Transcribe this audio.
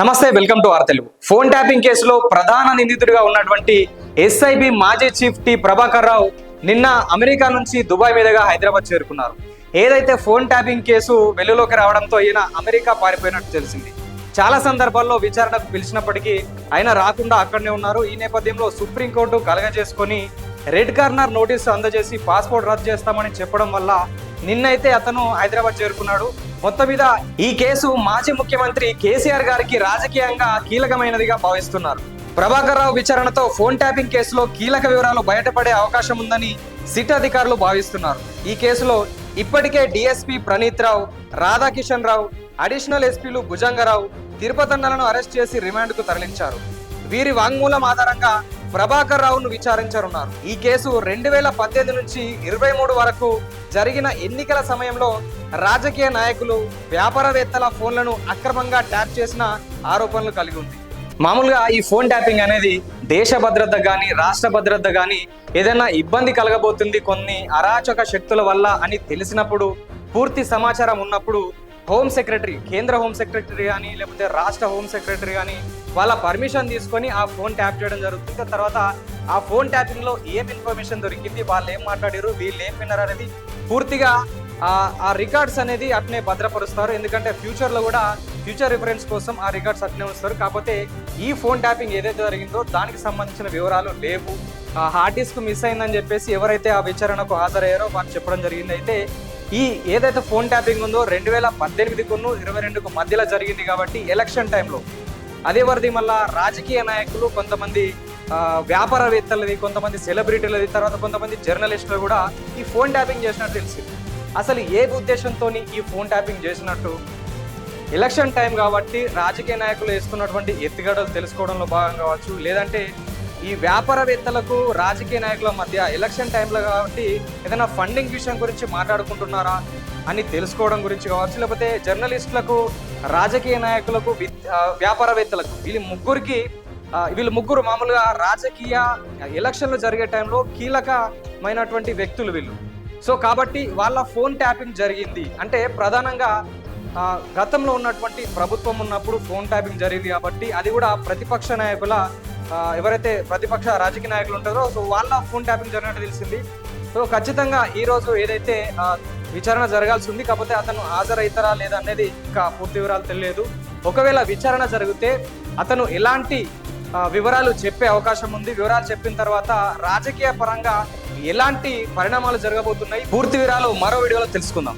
నమస్తే welcome to R Telugu. Phone tapping కేసులో ప్రధాన నిందితుడిగా ఉన్నటువంటి ఎస్ఐబి మాజీ చీఫ్ టి ప్రభాకర్ రావు నిన్న అమెరికా నుంచి దుబాయ్ మీదుగా హైదరాబాద్ చేరుకున్నారు. ఏదైతే ఫోన్ ట్యాపింగ్ కేసు వెలుగులోకి రావడంతో ఈయన అమెరికా పారిపోయినట్టు తెలిసింది. చాలా సందర్భాల్లో విచారణకు పిలిచినప్పటికీ ఆయన రాకుండా అక్కడనే ఉన్నారు. ఈ నేపథ్యంలో సుప్రీంకోర్టు కలగజేసుకొని రెడ్ కార్నర్ నోటీసు అందజేసి పాస్పోర్ట్ రద్దు చేస్తామని చెప్పడం వల్ల నిన్నైతే అతను హైదరాబాద్ చేరుకున్నాడు. మొత్తం మీద ఈ కేసు మాజీ ముఖ్యమంత్రి కేసీఆర్ గారికి రాజకీయంగా కీలకమైనదిగా భావిస్తున్నారు. ప్రభాకర్ రావు విచారణతో ఫోన్ ట్యాపింగ్ కేసులో కీలక వివరాలు బయటపడే అవకాశం ఉందని సిట్ అధికారులు భావిస్తున్నారు. ఈ కేసులో ఇప్పటికే డిఎస్పీ ప్రణీత్ రావు రాధాకిషన్ రావు అడిషనల్ ఎస్పీలు భుజంగరావు తిరుపతన్నలను అరెస్ట్ చేసి రిమాండ్కు తరలించారు. వీరి వాంగ్మూలం ఆధారంగా ప్రభాకర్ రావును విచారించనున్నారు. ఈ కేసు రెండు వేల పద్దెనిమిది నుంచి ఇరవై మూడు వరకు జరిగిన ఎన్నికల సమయంలో రాజకీయ నాయకులు వ్యాపారవేత్తల ఫోన్లను అక్రమంగా ట్యాప్ చేసిన ఆరోపణలు కలిగి ఉంది. మామూలుగా ఈ ఫోన్ ట్యాపింగ్ అనేది దేశ భద్రత కానీ రాష్ట్ర భద్రత కానీ ఏదైనా ఇబ్బంది కలగబోతుంది కొన్ని అరాచక శక్తుల వల్ల అని తెలిసినప్పుడు పూర్తి సమాచారం ఉన్నప్పుడు హోమ్ సెక్రటరీ కేంద్ర హోమ్ సెక్రటరీ కానీ లేకపోతే రాష్ట్ర హోమ్ సెక్రటరీ కానీ వాళ్ళ పర్మిషన్ తీసుకొని ఆ ఫోన్ ట్యాప్ చేయడం జరుగుతుంది. తర్వాత ఆ ఫోన్ ట్యాపింగ్లో ఏం ఇన్ఫర్మేషన్ దొరికింది వాళ్ళు ఏం మాట్లాడారు వీళ్ళు ఏం విన్నారు అనేది పూర్తిగా ఆ- రికార్డ్స్ అనేది అట్నే భద్రపరుస్తారు. ఎందుకంటే ఫ్యూచర్లో కూడా ఫ్యూచర్ రిఫరెన్స్ కోసం ఆ రికార్డ్స్ అట్నే ఉంచుతారు. కాకపోతే ఈ ఫోన్ ట్యాపింగ్ ఏదైతే జరిగిందో దానికి సంబంధించిన వివరాలు లేవు. ఆ హార్డ్ డిస్క్ మిస్ అయిందని చెప్పేసి ఎవరైతే ఆ విచారణకు హాజరయ్యారో వారు చెప్పడం జరిగింది అయితే ఈ ఏదైతే ఫోన్ ట్యాపింగ్ ఉందో రెండు వేల పద్దెనిమిదికును ఇరవై రెండుకు మధ్యలో జరిగింది కాబట్టి ఎలక్షన్ టైంలో అదే వరది మళ్ళా రాజకీయ నాయకులు కొంతమంది వ్యాపారవేత్తలది కొంతమంది సెలబ్రిటీలది తర్వాత కొంతమంది జర్నలిస్టులు కూడా ఈ ఫోన్ ట్యాపింగ్ చేసినట్టు తెలిసింది. అసలు ఏ ఉద్దేశంతో ఈ ఫోన్ ట్యాపింగ్ చేసినట్టు? ఎలక్షన్ టైం కాబట్టి రాజకీయ నాయకులు వేస్తున్నటువంటి ఎత్తుగడలు తెలుసుకోవడంలో భాగం కావచ్చు లేదంటే ఈ వ్యాపారవేత్తలకు రాజకీయ నాయకుల మధ్య ఎలక్షన్ టైంలో కాబట్టి ఏదైనా ఫండింగ్ విషయం గురించి మాట్లాడుకుంటున్నారా అని తెలుసుకోవడం గురించి కావచ్చు లేకపోతే జర్నలిస్టులకు రాజకీయ నాయకులకు వ్యాపారవేత్తలకు వీళ్ళ ముగ్గురికి వీళ్ళు ముగ్గురు మామూలుగా రాజకీయ ఎలక్షన్లు జరిగే టైంలో కీలకమైనటువంటి వ్యక్తులు వీళ్ళు. సో కాబట్టి వాళ్ళ ఫోన్ ట్యాపింగ్ జరిగింది. అంటే ప్రధానంగా గతంలో ఉన్నటువంటి ప్రభుత్వం ఉన్నప్పుడు ఫోన్ ట్యాపింగ్ జరిగింది కాబట్టి అది కూడా ప్రతిపక్ష నాయకుల ఎవరైతే ప్రతిపక్ష రాజకీయ నాయకులు ఉంటారో సో వాళ్ళ ఫోన్ ట్యాపింగ్ జరిగినట్టు తెలిసింది. సో ఖచ్చితంగా ఈ రోజు ఏదైతే విచారణ జరగాల్సి ఉంది కాకపోతే అతను హాజరవుతారా లేదా అనేది ఇంకా పూర్తి వివరాలు తెలియదు ఒకవేళ విచారణ జరిగితే అతను ఎలాంటి వివరాలు చెప్పే అవకాశం ఉంది. వివరాలు చెప్పిన తర్వాత రాజకీయ పరంగా ఎలాంటి పరిణామాలు జరగబోతున్నాయి? పూర్తి వివరాలు మరో వీడియోలో తెలుసుకుందాం.